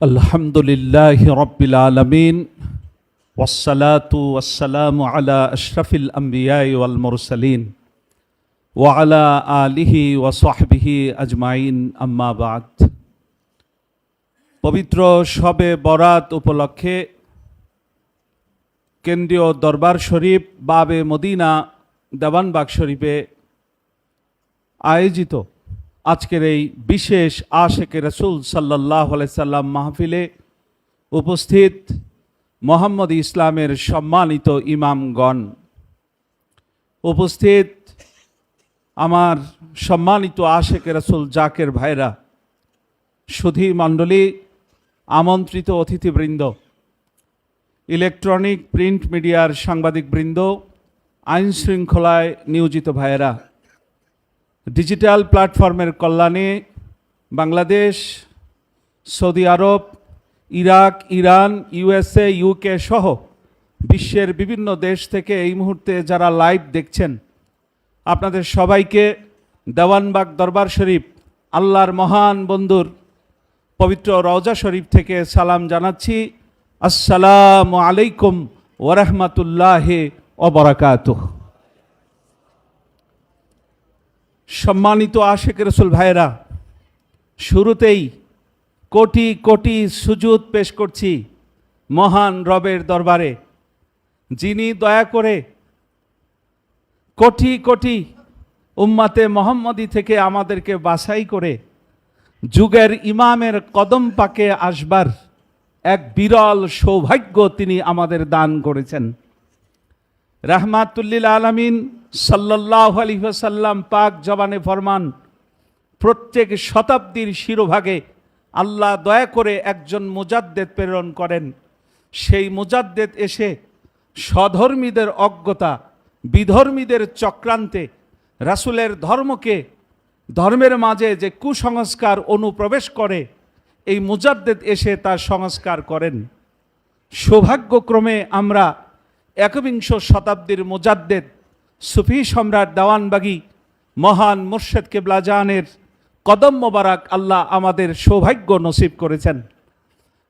الحمد لله رب العالمين والصلاة والسلام على أشرف الأنبياء والمرسلين وعلى آله وصحبه أجمعين أما بعد পবিত্র শবে বরাত উপলক্ষে কেন্দ্রীয় দরবার শরীফ বাবে মদিনা দেওয়ানবাগ শরীফে আয়োজিত আজকের এই বিশেষ আশেকে রসুল সাল্লাহ সাল্লাম মাহফিলে উপস্থিত মোহাম্মদ ইসলামের সম্মানিত ইমামগণ। উপস্থিত আমার সম্মানিত আশেকে রসুল জাকের ভাইরা সুধী মণ্ডলী, আমন্ত্রিত অতিথিবৃন্দ, ইলেকট্রনিক প্রিন্ট মিডিয়ার সাংবাদিকবৃন্দ আইন শৃঙ্খলায় নিয়োজিত ভাইয়েরা ডিজিটাল প্ল্যাটফর্মের কল্যাণে Bangladesh, Saudi Arab, Iraq, Iran, USA, UK সহ বিশ্বের বিভিন্ন দেশ থেকে এই মুহূর্তে যারা লাইভ দেখছেন, আপনাদের সবাইকে দেওয়ানবাগ দরবার শরীফ, আল্লাহর মহান বন্ধুর পবিত্র রওজা শরীফ থেকে সালাম জানাচ্ছি। আসসালামু আলাইকুম ওরহমতুল্লাহ অবরাকাতুহ সম্মানিত আশেক রসুল ভাইয়েরা, শুরুতেই কোটি কোটি সুজুদ পেশ করছি মহান রবের দরবারে, যিনি দয়া করে কোটি কোটি উম্মাতে মোহাম্মদী থেকে আমাদেরকে বাছাই করে যুগের ইমামের কদম পাকে আসবার এক বিরল সৌভাগ্য তিনি আমাদের দান করেছেন। রাহমাতুল্লিল আলমিন সাল্লাহ আলিহাসাল্লাম পাক জবানে ফরমান, প্রত্যেক শতাব্দীর শিরোভাগে আল্লাহ দয়া করে একজন মুজাদ্দেদ প্রেরণ করেন। সেই মুজাদ্দেদ এসে স্বধর্মীদের অজ্ঞতা, বিধর্মীদের চক্রান্তে রাসুলের ধর্মকে, ধর্মের মাঝে যে কুসংস্কার অনুপ্রবেশ করে, এই মুজাদ্দেদ এসে তার সংস্কার করেন। সৌভাগ্যক্রমে আমরা একবিংশ শতাব্দীর মুজাদ্দেদ সুফি সম্রাট দেওয়ানবাগি মহান মুর্শেদ কেবলা জাহানের কদম মোবারক আল্লাহ আমাদের সৌভাগ্য নসিব করেছেন।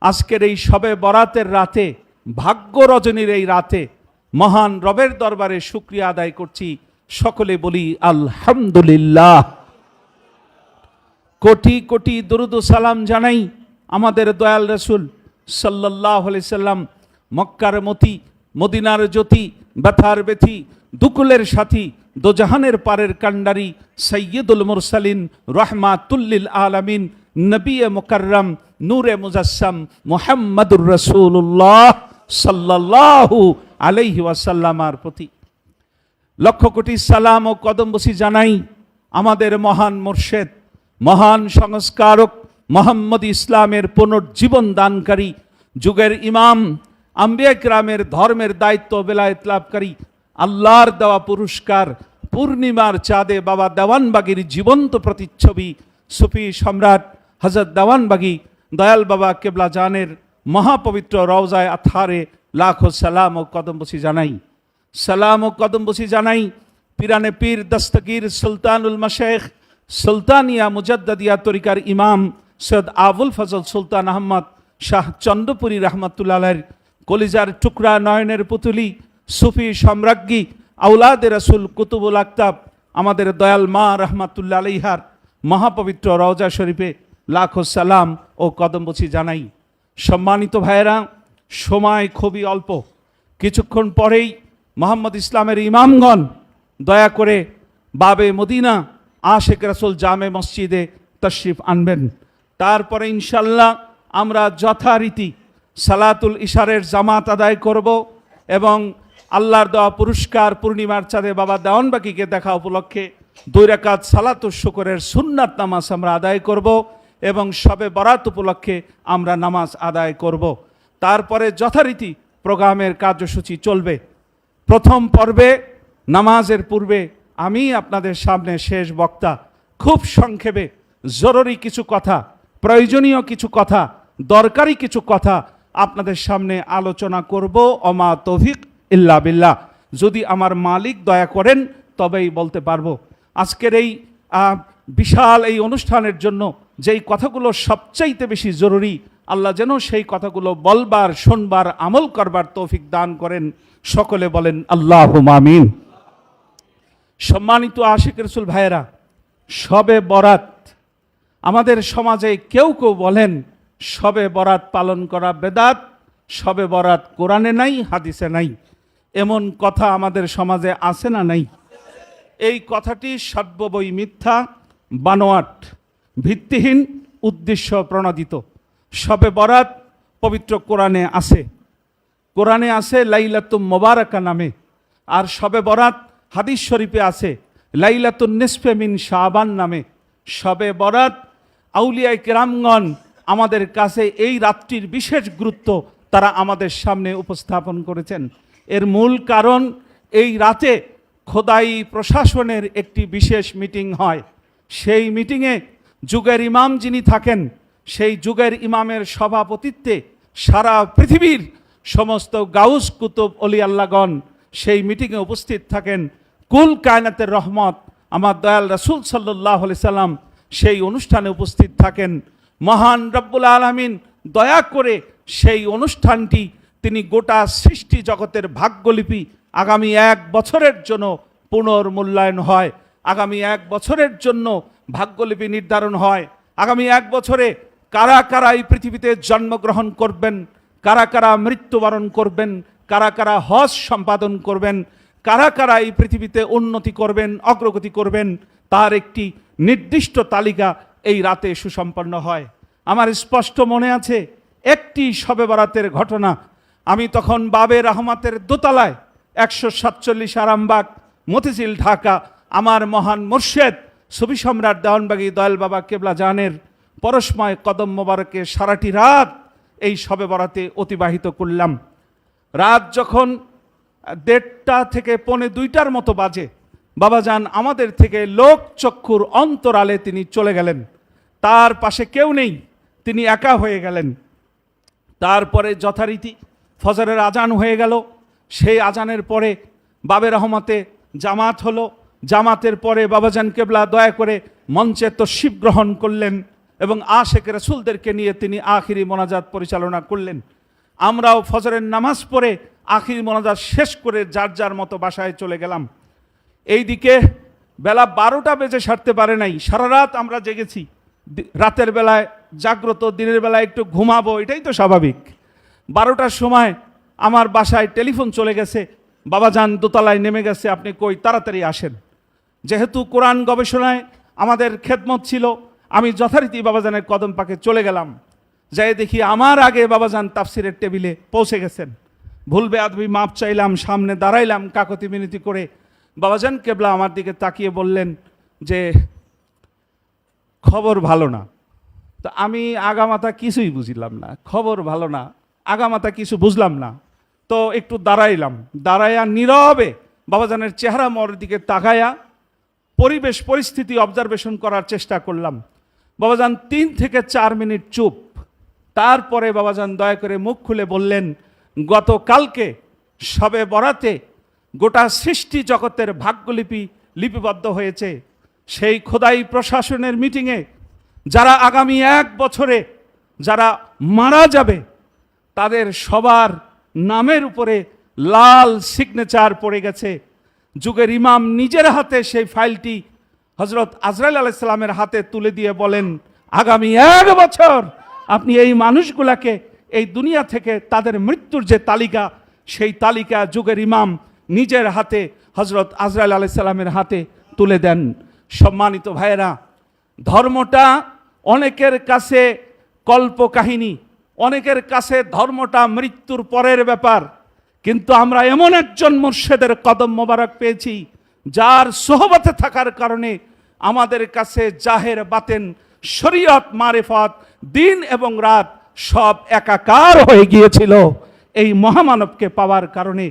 আজকের এই সবে বরাতের রাতে, ভাগ্য রজনীর এই রাতে মহান রবের দরবারে শুক্রিয়া আদায় করছি। সকলে বলি আলহামদুলিল্লাহ। কোটি কোটি দরুদ সালাম জানাই আমাদের দয়াল রসুল সাল্লাহ সাল্লাম। মক্কার মতি, মদিনার জ্যোতি, ব্যথার বেথি দুকুলের সাথী, দোজাহানের পারের কান্ডারি সৈয়দুল মুরসালিন রহমাতুল্লিল আলামিন নবী মুকাররম, নূরে মুজাসম মোহাম্মদুর রসুল্লাহ সাল্লাল্লাহু আলাইহি ওয়াসাল্লামার প্রতি। লক্ষ কোটি সালাম ও কদমবসি জানাই আমাদের মহান মুর্শেদ, মহান সংস্কারক মোহাম্মদ ইসলামের পুনর্জীবন দানকারী, যুগের ইমাম, আম্বিয়া গ্রামের ধর্মের দায়িত্ব বেলায়েত লাভকারী আল্লাহর দেওয়া পুরস্কার, পূর্ণিমার চাঁদে বাবা দেওয়ানবাগির জীবন্ত প্রতিচ্ছবি, সুফি সম্রাট হজরত দেওয়ানবাগি, দয়াল বাবা কেবলা জানের মহাপবিত্র রওজায় আথারে লাখো সালাম ও কদমবসি জানাই। সালাম ও কদমবসি জানাই পিরানে পীর দস্তগীর সুলতানুল মশেখ সুলতানিয়া মুজদ্দিয়া তরিকার ইমাম সৈয়দ আবুল ফজল সুলতান আহমদ, শাহ চন্দ্রপুরী রহমতুল্লাহের কলিজার টুকরা নয়নের পুতুলি সুফি সম্রাজ্ঞী আউলাদে রসুল কুতুবুল আক্তাব, আমাদের দয়াল মা রহমাতুল্লা আলিহার মহাপবিত্র রওজা শরীফে লাখো সালাম ও কদমবসি জানাই। সম্মানিত ভাইয়েরা, সময় খুবই অল্প। কিছুক্ষণ পরেই মোহাম্মদ ইসলামের ইমামগণ, দয়া করে বাবে মদিনা আশেক রাসুল জামে মসজিদে তশরিফ আনবেন। তারপরে ইনশাল্লাহ আমরা যথারীতি সালাতুল ইশারের জামাত আদায় করব এবং আল্লাহর দেওয়া পুরস্কার, পূর্ণিমার চাঁদে বাবা দেওয়ানবাকিকে দেখা উপলক্ষে দুই রেখাত সালাতুল শুকরের সুন্নাত নামাজ আমরা আদায় করব এবং সবে বরাত উপলক্ষে আমরা নামাজ আদায় করব। তারপরে যথারীতি প্রোগ্রামের কার্যসূচি চলবে। প্রথম পর্বে নামাজের পূর্বে আমি আপনাদের সামনে শেষ বক্তা। খুব সংক্ষেপে জরুরি কিছু কথা, প্রয়োজনীয় কিছু কথা, দরকারি কিছু কথা আপনাদের সামনে আলোচনা করব। অমা তৌফিক ইল্লা বিল্লাহ। যদি আমার মালিক দয়া করেন, তবেই বলতে পারব। আজকের এই বিশাল এই অনুষ্ঠানের জন্য যেই কথাগুলো সবচাইতে বেশি জরুরি, আল্লাহ যেন সেই কথাগুলো বলবার, শোনবার, আমল করবার তৌফিক দান করেন। সকলে বলেন আল্লাহ মামিন সম্মানিত আশিক রসুল ভাইয়েরা, সবে বরাত, আমাদের সমাজে কেউ কেউ বলেন, সবে বরাত পালন করা বেদাত, সবে বরাত কোরআনে নাই, হাদিসে নাই। এমন কথা আমাদের সমাজে আছে না নাই? এই কথাটি সর্ববই মিথ্যা, বানোয়াট, ভিত্তিহীন, উদ্দেশ্য প্রণোদিত। সবে বরাত পবিত্র কোরআনে আছে। কোরআনে আছে লাইলাতুম মোবারকা নামে। আর সবে বরাত হাদিস শরীফে আছে, লাইলাতুন নিসফে মিন শাবান নামে। সবে বরাত আউলিয়ায় কেরামগণ আমাদের কাছে এই রাত্রির বিশেষ গুরুত্ব তারা আমাদের সামনে উপস্থাপন করেছেন। এর মূল কারণ এই রাতে খোদাই প্রশাসনের একটি বিশেষ মিটিং হয়। সেই মিটিংয়ে যুগের ইমাম যিনি থাকেন, সেই যুগের ইমামের সভাপতিত্বে সারা পৃথিবীর সমস্ত গাউস কুতুব অলি আল্লাগণ সেই মিটিংয়ে উপস্থিত থাকেন। কুল কায়নাতের রহমত, আমার দয়াল রাসুল সাল্লাহ সাল্লাম সেই অনুষ্ঠানে উপস্থিত থাকেন। মহান রব্বুল আলমিন দয়া করে সেই অনুষ্ঠানটি তিনি গোটা সৃষ্টি জগতের ভাগ্যলিপি আগামী এক বছরের জন্য পুনর্মূল্যায়ন হয়। আগামী এক বছরের জন্য ভাগ্যলিপি নির্ধারণ হয়। আগামী এক বছরে কারা কারা এই পৃথিবীতে জন্মগ্রহণ করবেন, কারা কারা মৃত্যুবরণ করবেন, কারা কারা হজ সম্পাদন করবেন, কারা কারা এই পৃথিবীতে উন্নতি করবেন, অগ্রগতি করবেন, তার একটি নির্দিষ্ট তালিকা এই রাতে সুসম্পন্ন হয়। আমার স্পষ্ট মনে আছে, একটি শবে বরাতের ঘটনা আমি তখন বাবে রহমাতের দোতলায় একশো সাতচল্লিশ আরামবাগ, মতিঝিল, ঢাকা, আমার মহান মুর্শেদ ছবি সম্রাট দেওয়ানবাগী দয়াল বাবা কেবলা জানের পরশময় কদম মোবারকে সারাটি রাত এই শবে বরাতে অতিবাহিত করলাম। রাত যখন দেড়টা থেকে পৌনে দুইটার মতো বাজে বাবাজান আমাদের থেকে লোক চক্ষুর অন্তরালে তিনি চলে গেলেন। তার পাশে কেউ নেই, তিনি একা হয়ে গেলেন। তারপরে যথারীতি ফজরের আজান হয়ে গেল। সেই আজানের পরে বাবে রহমতে জামাত হলো। জামাতের পরে বাবাজান কেবলা দয়া করে মঞ্চে তশিব গ্রহণ করলেন এবং আশেখ রসুলদেরকে নিয়ে তিনি আখিরি মোনাজাত পরিচালনা করলেন। আমরাও ফজরের নামাজ পড়ে আখিরি মোনাজাত শেষ করে যার যার মতো বাসায় চলে গেলাম। এইদিকে বেলা বারোটা বেজে সারতে পারে নাই। সারা রাত আমরা জেগেছি। রাতের বেলায় জাগ্রত, দিনের বেলায় একটু ঘুমাবো, এটাই তো স্বাভাবিক। বারোটার সময় আমার বাসায় টেলিফোন চলে গেছে। বাবাজান দোতলায় নেমে গেছে। আপনি কই? তাড়াতাড়ি আসেন। যেহেতু কোরআন গবেষণায় আমাদের খেদমত ছিল, আমি যথারীতি বাবাজানের কদম পাকে চলে গেলাম। যাই দেখি আমার আগে বাবাজান তাফসিরের টেবিলে পৌঁছে গেছেন। ভুলবে আদবি মাপ চাইলাম, সামনে দাঁড়াইলাম, কাকতি মিনতি করে। বাবাজান কেবলা আমার দিকে তাকিয়ে বললেন যে, খবর ভালো না। তো আমি আগামাতা কিছুই বুঝিলাম না। খবর ভালো না। আগামাতা কিছু বুঝলাম না। তো একটু দাঁড়াইলাম। দাঁড়াইয়া নীরবে বাবাজানের চেহারা মর দিকে তাকায়া পরিবেশ, পরিস্থিতি অবজারভেশন করার চেষ্টা করলাম। বাবাজান তিন থেকে চার মিনিট চুপ। তারপরে বাবাজান দয়া করে মুখ খুলে বললেন, গতকালকে সবে বরাতে গোটা সৃষ্টি জগতের ভাগ্যলিপি লিপিবদ্ধ হয়েছে। সেই খোদাই প্রশাসনের মিটিংয়ে যারা আগামী এক বছরে যারা মারা যাবে তাদের সবার নামের উপরে লাল সিগনেচার পড়ে গেছে। যুগের ইমাম নিজের হাতে সেই ফাইলটি হজরত আজরাইল আলাইসাল্লামের হাতে তুলে দিয়ে বলেন, আগামী এক বছর আপনি এই মানুষগুলাকে এই দুনিয়া থেকে তাদের মৃত্যুর যে তালিকা, সেই তালিকা যুগের ইমাম নিজের হাতে হজরত আজরাইল আলাইসাল্লামের হাতে তুলে দেন। সম্মানিত ভাইয়েরা, ধর্মটা অনেকের কাছে কল্পকাহিনী। অনেকের কাছে ধর্মটা মৃত্যুর পরের ব্যাপার, কিন্তু আমরা এমন একজন মুর্শেদের কদম মোবারক পেয়েছি, যার সোহবতে থাকার কারণে আমাদের কাছে জাহের, বাতেন, শরীয়ত, মারেফত, দিন এবং রাত সব একাকার হয়ে গিয়েছিল এই মহামানবকে পাওয়ার কারণে।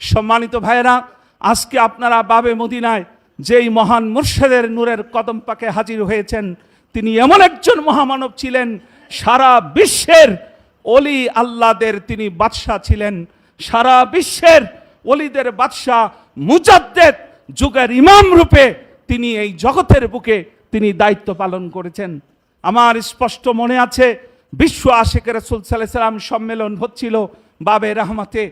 সম্মানিত ভাইয়েরা, আজকে আপনারা বাবে মদিনায় যেই মহান মুর্শেদের নূরের কদম পাকে হাজির হয়েছেন, তিনি এমন একজন মহামানব ছিলেন সারা বিশ্বের অলি আল্লাদের তিনি বাদশাহ ছিলেন। সারা বিশ্বের অলিদের বাদশাহ মুজাদ্দেদ যুগের ইমাম রূপে তিনি এই জগতের বুকে তিনি দায়িত্ব পালন করেছেন। আমার স্পষ্ট মনে আছে, বিশ্ব আশেকের রসুল সাল্লাহ সাল্লাম সম্মেলন হচ্ছিল বাবে রহমতে।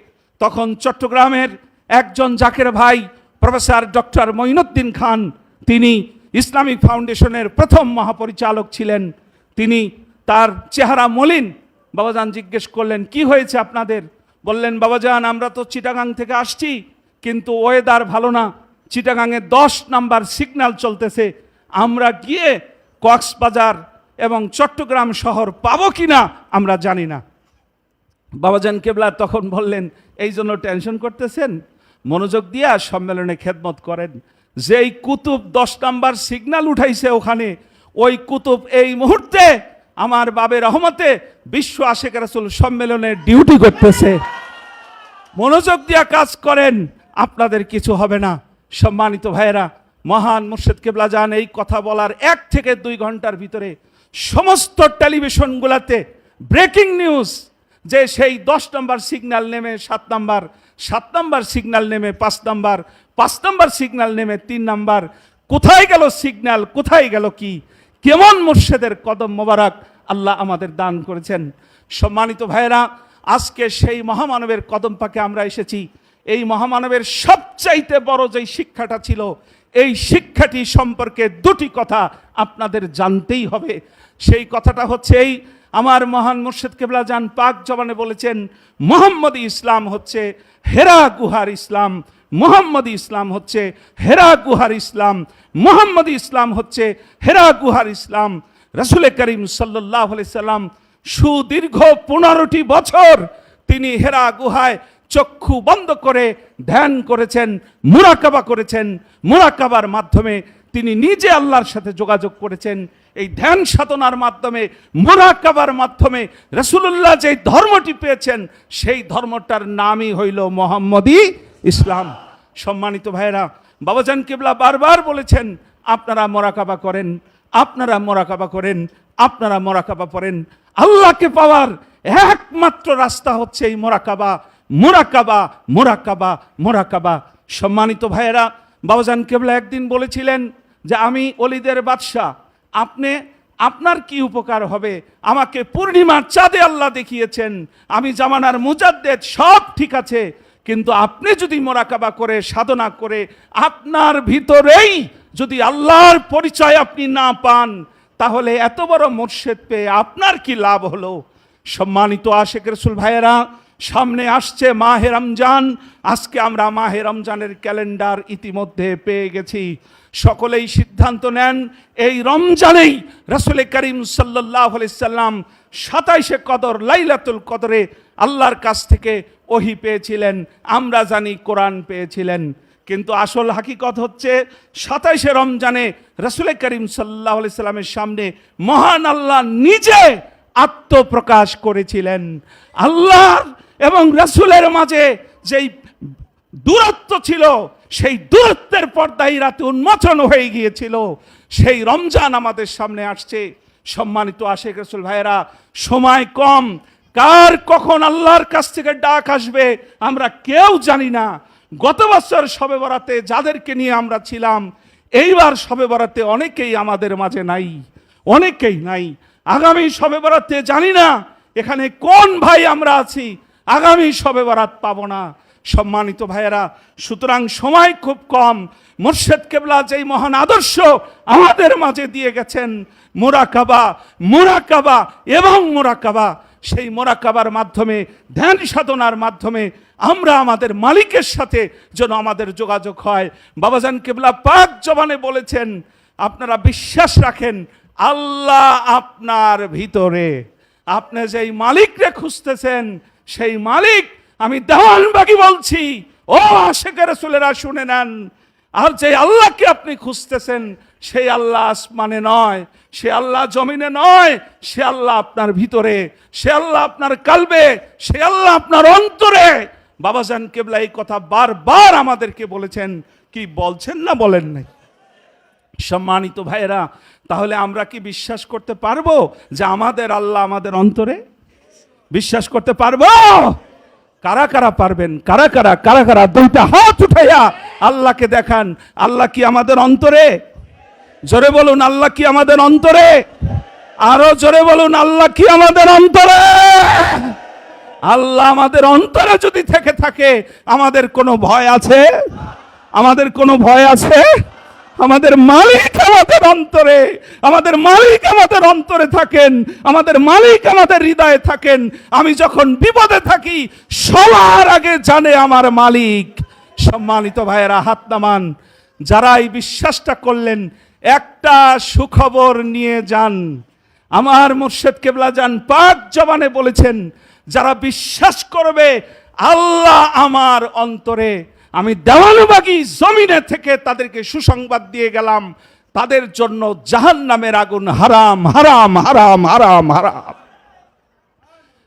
তখন চট্টগ্রামের একজন জাকের ভাই, প্রফেসর ডক্টর মঈনুদ্দিন খান, তিনি ইসলামিক ফাউন্ডেশনের প্রথম মহাপরিচালক ছিলেন। তিনি তার চেহারা মলিন। বাবাজান জিজ্ঞেস করলেন, কি হয়েছে আপনাদের? বললেন, বাবাজান, আমরা তো চিটাগাং থেকে আসছি, কিন্তু ওয়েদার ভালো না। চিটাগাংয়ে দশ নাম্বার সিগন্যাল চলতেছে। আমরা গিয়ে কক্সবাজার এবং চট্টগ্রাম শহর পাবো কি না আমরা জানি না। বাবাজান কেবলা তখন বললেন, এই জন্য টেনশন করতেছেন? মনোযোগ দিয়া সম্মেলনে খেদমত করেন। যেই কুতুব দশ নাম্বার সিগন্যাল উঠাইছে ওখানে, ওই কুতুব এই মুহূর্তে আমার বাবের রহমতে বিশ্ব আশেখ রাসুল সম্মেলনে ডিউটি করতেছে। মনোযোগ দিয়া কাজ করেন, আপনাদের কিছু হবে না। সম্মানিত ভাইয়েরা, মহান মুর্শেদ কেবলা যান এই কথা বলার এক থেকে দুই ঘণ্টার ভিতরে সমস্ত টেলিভিশনগুলোতে ব্রেকিং নিউজ, যে সেই দশ নম্বর সিগন্যাল নেমে সাত নাম্বার সাত নাম্বার সিগন্যাল নেমে পাঁচ নাম্বার পাঁচ নাম্বার সিগন্যাল নেমে তিন নাম্বার, কোথায় গেল সিগন্যাল, কোথায় গেল কি? কেমন মুর্শেদের কদম মোবারক আল্লাহ আমাদের দান করেছেন। সম্মানিত ভাইয়েরা, আজকে সেই মহামানবের কদম পাকে আমরা এসেছি। এই মহামানবের সবচাইতে বড় যেই শিক্ষাটা ছিল, এই শিক্ষাটি সম্পর্কে দুটি কথা আপনাদের জানতেই হবে। সেই কথাটা হচ্ছে এই, আমার মহান মুর্শেদ কেবলা যান পাক জবানে বলেছেন, মোহাম্মদ ইসলাম হচ্ছে হেরা গুহার ইসলাম। মোহাম্মদ ইসলাম হচ্ছে হেরা গুহার ইসলাম, মোহাম্মদ ইসলাম হচ্ছে হেরা গুহার ইসলাম। রসুল করিম সাল্লাহ সাল্লাম সুদীর্ঘ পনেরোটি বছর তিনি হেরা গুহায় চক্ষু বন্ধ করে ধ্যান করেছেন, মুরাকাবা করেছেন। মুরাকাবার মাধ্যমে তিনি নিজে আল্লাহর সাথে যোগাযোগ করেছেন। এই ধ্যান সাধনার মাধ্যমে, মুরাকাবার মাধ্যমে রসুল্লাহ যে ধর্মটি পেয়েছেন, সেই ধর্মটার নামই হইল মোহাম্মদী ইসলাম। সম্মানিত ভাইয়েরা, বাবাজান কেবলা বারবার বলেছেন, আপনারা মোরাকাবা করেন, আপনারা মোরাকাবা করেন, আপনারা মোরাকাবা করেন আল্লাহকে পাওয়ার একমাত্র রাস্তা হচ্ছে এই মোরাকাবা। মোরাকাবা মোরাকাবা মোরাকাবা। সম্মানিত ভাইয়েরা, বাবাজান কেবলা একদিন বলেছিলেন যে, আমি অলিদের বাদশাহ। আপনি, আপনার কি উপকার হবে? আমাকে পূর্ণিমার চাঁদে আল্লাহ দেখিয়েছেন। আমি জামানার মুজাদ্দেদ, সব ঠিক আছে। কিন্তু আপনি যদি মোরাকাবা করে, সাধনা করে, আপনার ভিতরেই যদি আল্লাহর পরিচয় আপনি না পান, তাহলে এত বড় মোর্শেদ পেয়ে আপনার কি লাভ হলো? সম্মানিত আশেখ রসুল ভাইয়েরা, সামনে আসছে মাহে রমজান। আজকে আমরা মাহে রমজানের ক্যালেন্ডার ইতিমধ্যে পেয়ে গেছি। সকলেই সিদ্ধান্ত নেন, এই রমজানেই রসুল করিম সাল্লাহ সাল্লাম সাতাইশে কদর, লাইলাতুল কদরে আল্লাহর কাছ থেকে ওহি পেয়েছিলেন, আমরা জানি কোরআন পেয়েছিলেন। কিন্তু আসল হাকিকত হচ্ছে, সাতাইশে রমজানে রসুল করিম সাল্লাহ সাল্লামের সামনে মহান আল্লাহ নিজে আত্মপ্রকাশ করেছিলেন। আল্লাহর এবং রসুলের মাঝে যেই দূরত্ব ছিল, সেই দূরত্বের পর্দায় রাতে উন্মোচন হয়ে গিয়েছিল। সেই রমজান আমাদের সামনে আসছে। সম্মানিত আশেখ রসুল ভাইয়েরা, সময় কম। কার কখন আল্লাহর কাছ থেকে ডাক আসবে, আমরা কেউ জানি না। গত বছর সবে বরাতে যাদেরকে নিয়ে আমরা ছিলাম, এইবার সবে বরাতে অনেকেই আমাদের মাঝে নাই, অনেকেই নাই। আগামী সবে বরাতে জানি না এখানে কোন ভাই আমরা আছি, আগামী সবে বরাত পাবো না। সম্মানিত ভাইয়েরা, সুতরাং সময় খুব কম। মুর্শেদ কেবলা যেই মহান আদর্শ আমাদের মাঝে দিয়ে গেছেন মোরাকাবা মোরাকাবা এবং মোরাকাবা। সেই মোরাকাবার মাধ্যমে, ধ্যান সাধনার মাধ্যমে আমরা আমাদের মালিকের সাথে যেন আমাদের যোগাযোগ হয়। বাবাজান কেবলা পাক জবানে বলেছেন, আপনারা বিশ্বাস রাখেন, আল্লাহ আপনার ভিতরে। আপনি যেই মালিকরে খুঁজতেছেন, সেই মালিক, আমি দেওয়ানবাগি বলছি, ও আশেকের রসুলেরা শুনে নেন। আর যে আল্লাহকে আপনি খুঁজতেছেন, সেই আল্লাহ আসমানে নয় সে আল্লাহ জমিনে নয়, সে আল্লাহ আপনার ভিতরে, সে আল্লাহ আপনার কালবে, সে আল্লাহ আপনার অন্তরে। বাবাজান কেবলা এই কথা বারবার আমাদেরকে বলেছেন, কি বলছেন না বলেন নাই? সম্মানিত ভাইয়েরা, তাহলে আমরা কি বিশ্বাস করতে পারব যে আমাদের আল্লাহ আমাদের অন্তরে? বিশ্বাস করতে পারব? কারা কারা পারবেন? কারা কারা? কারা কারা? দুইটা হাত উঠাইয়া আল্লাহকে দেখান। আল্লাহ কি আমাদের অন্তরে? জোরে বলুন, আল্লাহ কি আমাদের অন্তরে? আরও জোরে বলুন, আল্লাহ কি আমাদের অন্তরে? আল্লাহ আমাদের অন্তরে যদি থেকে থাকে, আমাদের কোনো ভয় আছে? আমাদের কোনো ভয় আছে? আমাদের মালিক আমাদের অন্তরে, আমাদের মালিক আমাদের অন্তরে থাকেন, আমাদের মালিক আমাদের হৃদয়ে থাকেন। আমি যখন বিপদে থাকি, সবার আগে জানে আমার মালিক। সম্মানিত ভাইয়েরা, হাত নামান, যারা এই বিশ্বাসটা করলেন একটা সুখবর নিয়ে যান। আমার মুর্শেদ কেবলা যান, পাক জবানে বলেছেন, যারা বিশ্বাস করবে, আল্লাহ আমার অন্তরে। আমি দেওয়ানবাগি জমিনে থেকে তাদেরকে সুসংবাদ দিয়ে গেলাম। তাদের জন্য জাহান নামের আগুন হারাম হারাম হারাম হারাম হারাম।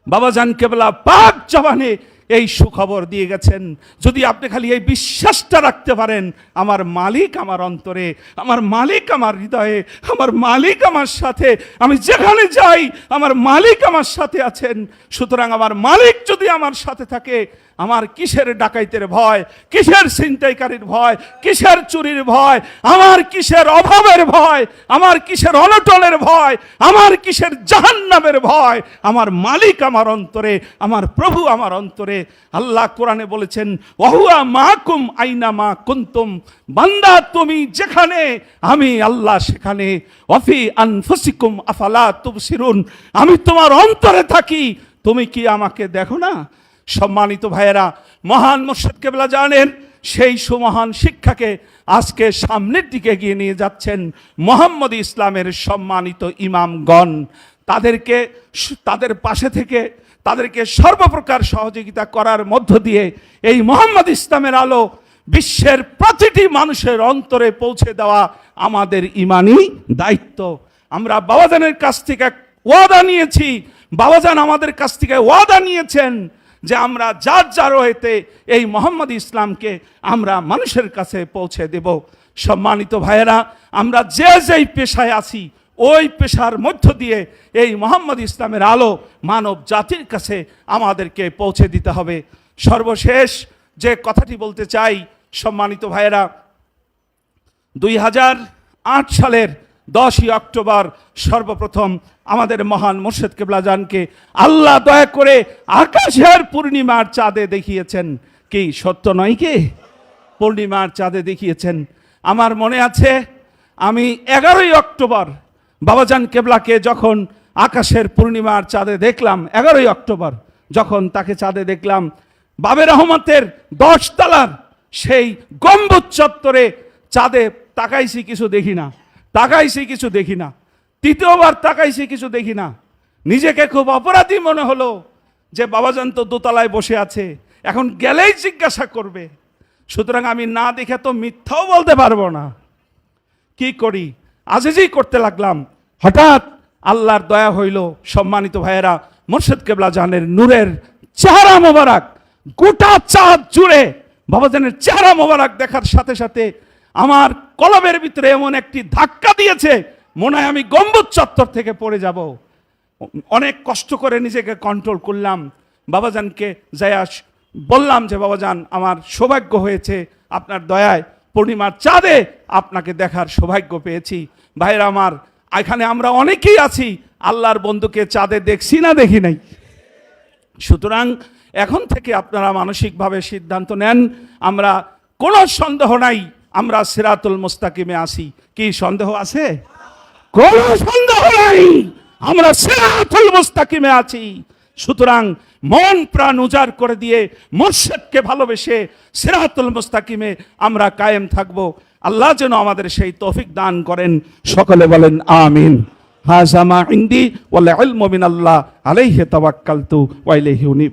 বাবা জান কেবলা, পাক জবানে এই সুখবর দিয়ে গেছেন। যদি আপনি খালি এই বিশ্বাসটা রাখতে পারেন, আমার মালিক আমার অন্তরে, আমার মালিক আমার হৃদয়ে, আমার মালিক আমার সাথে, আমি যেখানে যাই, আমার মালিক আমার সাথে আছেন। সুতরাং আমার মালিক যদি আমার সাথে থাকে আমার কিসের ডাকাইতের ভয়? কিসের ছিনতাইকারীর ভয়? কিসের চুরির ভয়? আমার কিসের অভাবের ভয়? আমার কিসের অনটনের ভয়? আমার কিসের জাহান্নামের ভয়? আমার মালিক আমার অন্তরে, আমার প্রভু আমার অন্তরে। আল্লাহ কোরআনে বলেছেন অহুয়া মাহকুম আইনা মা কুন্তুম? বান্দা, তুমি যেখানে, আমি আল্লাহ সেখানে। অফি আনফুসিকুম আফালা তুবসিরুন? আমি তোমার অন্তরে থাকি। তুমি কি আমাকে দেখো না? সম্মানিত ভাইয়েরা, মহান মুর্শিদ কেবলা জানেন, সেই সুমহান শিক্ষাকে আজকে সামনের দিকে এগিয়ে নিয়ে যাচ্ছেন মোহাম্মদ ইসলামের সম্মানিত ইমামগণ। তাদেরকে তাদের পাশে থেকে তাদেরকে সর্বপ্রকার সহযোগিতা করার মধ্য দিয়ে এই মোহাম্মদ ইসলামের আলো বিশ্বের প্রতিটি মানুষের অন্তরে পৌঁছে দেওয়া আমাদের ইমানি দায়িত্ব। আমরা বাবাজানের কাছ থেকে ওয়াদা নিয়েছি, বাবাজান আমাদের কাছ থেকে ওয়াদা নিয়েছেন যে আমরা যার যার হইতে এই মোহাম্মদ ইসলামকে আমরা মানুষের কাছে পৌঁছে দেব। সম্মানিত ভাইয়েরা, আমরা যে যেই পেশায় আছি, ওই পেশার মধ্য দিয়ে এই মোহাম্মদ ইসলামের আলো মানব জাতির কাছে আমাদেরকে পৌঁছে দিতে হবে। সর্বশেষ যে কথাটি বলতে চাই, সম্মানিত ভাইয়েরা, দুই হাজার আট সালের দশই অক্টোবর সর্বপ্রথম আমাদের মহান মুর্শেদ কেবলাজানকে আল্লাহ দয়া করে আকাশের পূর্ণিমার চাঁদে দেখিয়েছেন। কি, সত্য নয় কি? পূর্ণিমার চাঁদে দেখিয়েছেন। আমার মনে আছে, আমি এগারোই অক্টোবর বাবাজান কেবলাকে যখন আকাশের পূর্ণিমার চাঁদে দেখলাম, এগারোই অক্টোবর যখন তাকে চাঁদে দেখলাম বাবের রহমতের দশ তালার সেই গম্বুজ চত্বরে চাঁদে তাকাইছি, কিছু দেখি না। তাকাইছি কিছু দেখি না। তৃতীয়বার তাকাইছি কিছু দেখি না। নিজেকে খুব অপরাধী মনে হলো যে বাবাজান তো দোতলায় বসে আছে, এখন গেলেই জিজ্ঞাসা করবে। সুতরাং আমি না দেখে তো মিথ্যাও বলতে পারব না। কি করি? আজেজেই করতে লাগলাম। হঠাৎ আল্লাহর দয়া হইল, সম্মানিত ভাইয়েরা, মোর্শেদ কেবলা জানের নূরের চেহারা মোবারক, গোটা চাঁদ জুড়ে বাবাজানের চেহারা মোবারক দেখার সাথে সাথে আমার কলবের ভিতরে এমন একটি ধাক্কা দিয়েছে, মনে হয় আমি গম্বুজ চত্বর থেকে পড়ে যাব। অনেক কষ্ট করে নিজেকে কন্ট্রোল করলাম। বাবাজানকে যায়া বললাম যে, বাবাজান, আমার সৌভাগ্য হয়েছে, আপনার দয়ায় পূর্ণিমার চাঁদে আপনাকে দেখার সৌভাগ্য পেয়েছি। ভাইরা আমার, এখানে আমরা অনেকেই আছি, আল্লাহর বন্ধুকে চাঁদে দেখছি না দেখি নাই। সুতরাং এখন থেকে আপনারা মানসিকভাবে সিদ্ধান্ত নেন, আমরা কোনো সন্দেহ নাই আমরা সিরাতুল মুস্তাকিমে আসি। কি সন্দেহ আছে? কোনো সন্দেহ নাই। আমরা সিরাতুল মুস্তাকিমে আছি। সুতরাং মন প্রাণ উজাড় করে দিয়ে মুর্শেদকে ভালোবেসে সিরাতুল মুস্তাকিমে আমরা কায়েম থাকব। আল্লাহ যেন আমাদের সেই তৌফিক দান করেন। সকলে বলেন আমিন। হাজামা ইন্দি ওয়াল ইলমু মিনাল্লাহ আলাইহি তাওয়াক্কালতু ওয়া ইলাইহি উনিব।